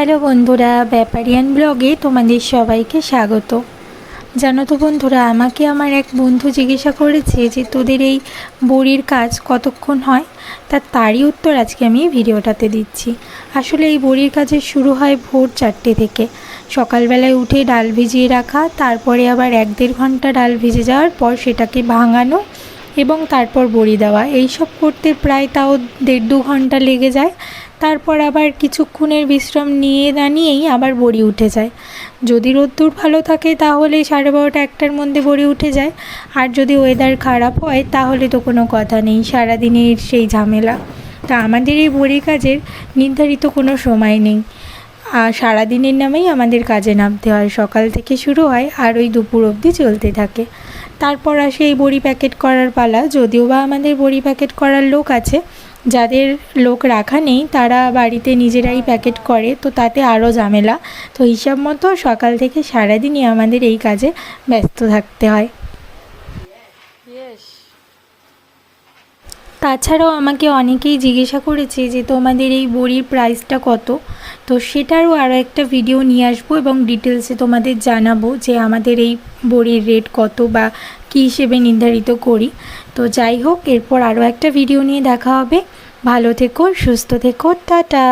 Hello বন্ধুরা, ব্যাপারিয়ান ব্লগে তোমাদের সবাইকে স্বাগত। জানো তো বন্ধুরা, আমাকে আমার এক বন্ধু জিজ্ঞাসা করেছে যে তোদের এই বড়ির কাজ কতক্ষণ হয়? তা তারই উত্তর আজকে আমি ভিডিওটাতে দিচ্ছি। আসলে এই বড়ির কাজের শুরু হয় ভোর চারটে থেকে। সকালবেলায় উঠে ডাল ভিজিয়ে রাখা, তারপরে আবার এক দেড় ঘণ্টা ডাল ভিজে যাওয়ার পর সেটাকে ভাঙানো এবং তারপর বড়ি দেওয়া। এইসব করতে প্রায় তাও দেড় দু ঘণ্টা লেগে যায়। তারপর আবার কিছুক্ষণের বিশ্রাম নিয়ে না নিয়েই আবার বড়ি উঠে যায়। যদি রোদ্দুর ভালো থাকে তাহলে সাড়ে বারোটা একটার মধ্যে বড়ি উঠে যায়। আর যদি ওয়েদার খারাপ হয় তাহলে তো কোনো কথা নেই, সারাদিনের সেই ঝামেলা। তা আমাদের এই বড়ি কাজের নির্ধারিত কোনো সময় নেই। আর সারাদিনের নামেই আমাদের কাজে নামতে হয়। সকাল থেকে শুরু হয় আর ওই দুপুর অবধি চলতে থাকে। তারপর আসে এই বড়ি প্যাকেট করার পালা। যদিও বা আমাদের বড়ি প্যাকেট করার লোক আছে, যাদের লোক রাখা নেই, তারা বাড়িতে নিজেরাই প্যাকেট করে, তো তাতে আরও ঝামেলা। তো হিসাব মতো সকাল থেকে সারাদিনই আমাদের এই কাজে ব্যস্ত থাকতে হয়। তাছাড়াও আমাকে অনেকেই জিজ্ঞাসা করেছে যে তোমাদের এই বড়ির প্রাইসটা কত? তো সেটারও আরও একটা ভিডিও নিয়ে আসব এবং ডিটেলসে তোমাদের জানাব যে আমাদের এই বড়ির রেট কত বা কী হিসেবে নির্ধারিত করি। তো যাই হোক, এরপর আরও একটা ভিডিও নিয়ে দেখা হবে। ভালো থেকো, সুস্থ থেকো, টাটা!